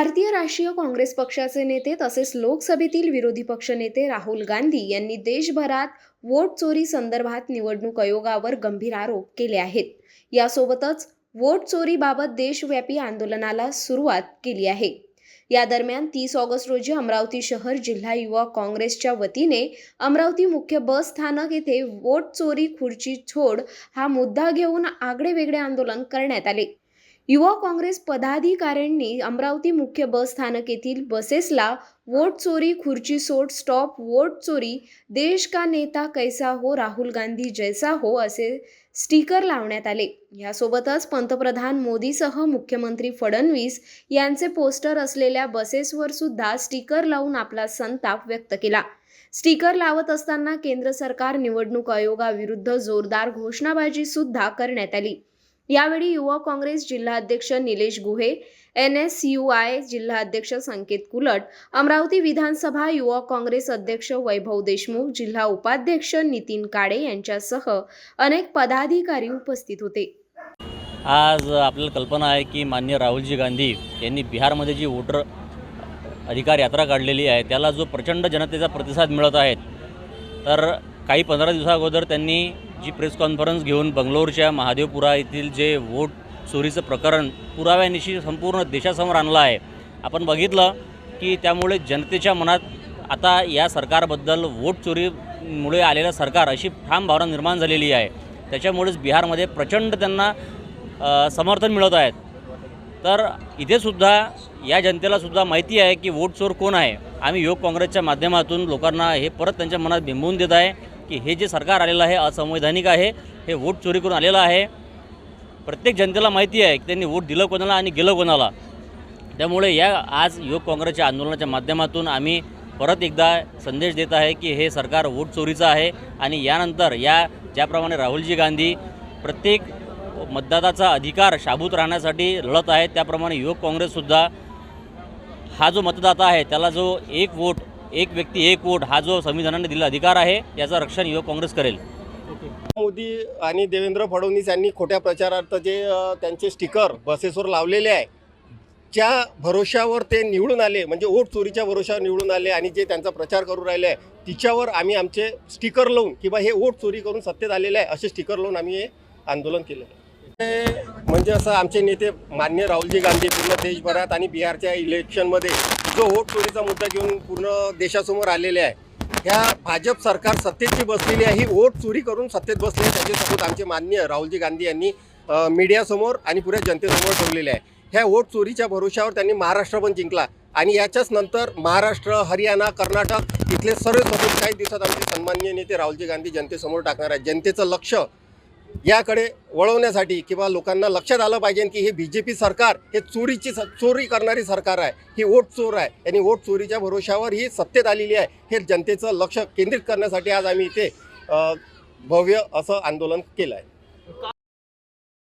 भारतीय राष्ट्रीय काँग्रेस पक्षाचे नेते तसेच लोकसभेतील विरोधी पक्षनेते राहुल गांधी यांनी देशभरात वोट चोरी संदर्भात निवडणूक आयोगावर गंभीर आरोप केले आहेत. यासोबतच वोट चोरीबाबत देशव्यापी आंदोलनाला सुरुवात केली आहे. या दरम्यान तीस ऑगस्ट रोजी अमरावती शहर जिल्हा युवा काँग्रेसच्या वतीने अमरावती मुख्य बस स्थानक येथे वोट चोरी खुर्ची छोड हा मुद्दा घेऊन आगळे वेगळे आंदोलन करण्यात आले. युवा काँग्रेस पदाधिकाऱ्यांनी अमरावती मुख्य बस स्थानक येथील बसेसला वोट चोरी खुर्ची सोड स्टॉप वोट चोरी देश का नेता कैसा हो राहुल गांधी जैसा हो असे स्टिकर लावण्यात आले. यासोबतच पंतप्रधान मोदीसह मुख्यमंत्री फडणवीस यांचे पोस्टर असलेल्या बसेसवर सुद्धा स्टिकर लावून आपला संताप व्यक्त केला. स्टिकर लावत असताना केंद्र सरकार निवडणूक आयोगाविरुद्ध जोरदार घोषणाबाजी सुद्धा करण्यात आली. यावेळी युवा काँग्रेस जिल्हाध्यक्ष Nilesh Guhe N S U I जिल्हाध्यक्ष संकेत कुलट अमरावती विधानसभा युवा काँग्रेस अध्यक्ष वैभव देशमुख जिल्हा उपाध्यक्ष नितीन काडे यांच्यासह अनेक पदाधिकारी उपस्थित होते. आज आपल्याला कल्पना आहे की मान्य राहुलजी गांधी यांनी बिहारमध्ये जी वोटर अधिकार यात्रा काढलेली आहे त्याला जो प्रचंड जनतेचा प्रतिसाद मिळत आहे तर काही पंधरा दिवसाअगोदर त्यांनी जी प्रेस कॉन्फरन्स घेऊन बंगलोरच्या महादेवपुरा येथील जे वोट चोरीचं प्रकरण पुराव्यानिशी संपूर्ण देशासमोर आणलं आहे. आपण बघितलं की त्यामुळे जनतेच्या मनात आता या सरकारबद्दल वोट चोरीमुळे आलेलं सरकार अशी ठाम भावना निर्माण झालेली आहे. त्याच्यामुळेच बिहारमध्ये प्रचंड त्यांना समर्थन मिळत आहेत तर इथेसुद्धा या जनतेलासुद्धा माहिती आहे की वोट चोर कोण आहे? आम्ही योग काँग्रेसच्या माध्यमातून लोकांना हे परत त्यांच्या मनात बिंबवून देत आहे. की हे जे सरकार आलेलं आहे असंवैधानिक आहे हे वोट चोरी करून आलेलं आहे. प्रत्येक जनतेला माहिती आहे की त्यांनी वोट दिलं कोणाला आणि गेलं कोणाला. त्यामुळे या आज युवक काँग्रेसच्या आंदोलनाच्या माध्यमातून आम्ही परत एकदा संदेश देत आहे की हे सरकार वोट चोरीचं आहे आणि यानंतर या ज्याप्रमाणे राहुलजी गांधी प्रत्येक मतदाताचा अधिकार शाबूत राहण्यासाठी लढत आहेत त्याप्रमाणे युवक काँग्रेससुद्धा हा जो मतदाता आहे त्याला जो एक वोट एक व्यक्ती एक वोट हा जो संविधानाने दिलेला अधिकार आहे याचं रक्षण युवक काँग्रेस करेल. मोदी आणि देवेंद्र फडणवीस यांनी खोट्या प्रचारार्थ जे त्यांचे स्टिकर बसेसवर लावलेले आहे ज्या भरोशावर ते निवडून आले म्हणजे वोट चोरीच्या भरोशावर निवडून आले आणि जे त्यांचा प्रचार करू राहिले आहे तिच्यावर आम्ही आमचे स्टिकर लावून किंवा हे वोट चोरी करून सत्तेत आलेले आहे असे स्टिकर लावून आम्ही हे आंदोलन केलेलं आहे. म्हणजे असं आमचे नेते मान्य राहुलजी गांधी पूर्ण देशभरात आणि बिहारच्या इलेक्शनमध्ये जो वोट चोरीचा मुद्दा घेऊन पूर्ण देशासमोर आलेले आहे ह्या भाजप सरकार सत्तेची बसलेली आहे ही वोट चोरी करून सत्तेत बसलेली आहे त्याच्यासोबत आमचे मान्य राहुलजी गांधी यांनी मीडियासमोर आणि पुऱ्या जनतेसमोर ठेवलेले आहे. ह्या वोट चोरीच्या भरोशावर त्यांनी महाराष्ट्र पण जिंकला आणि याच्याच नंतर महाराष्ट्र हरियाणा कर्नाटक इथले सर्व सभेत काही दिवसात आमचे सन्माननीय नेते राहुलजी गांधी जनतेसमोर टाकणार आहे जनतेचं लक्ष याकडे वळवण्यासाठी किंवा लोकांना लक्षात आलं पाहिजे की हे बी जे पी सरकार हे चोरीची स- चोरी करणारी सरकार आहे. ही वोट चोर आहे. आणि वोट चोरीच्या भरोशावर ही सत्तेत आलेली आहे. हे जनतेचं लक्ष केंद्रित करण्यासाठी आज आम्ही इथे भव्य असं आंदोलन केलं आहे.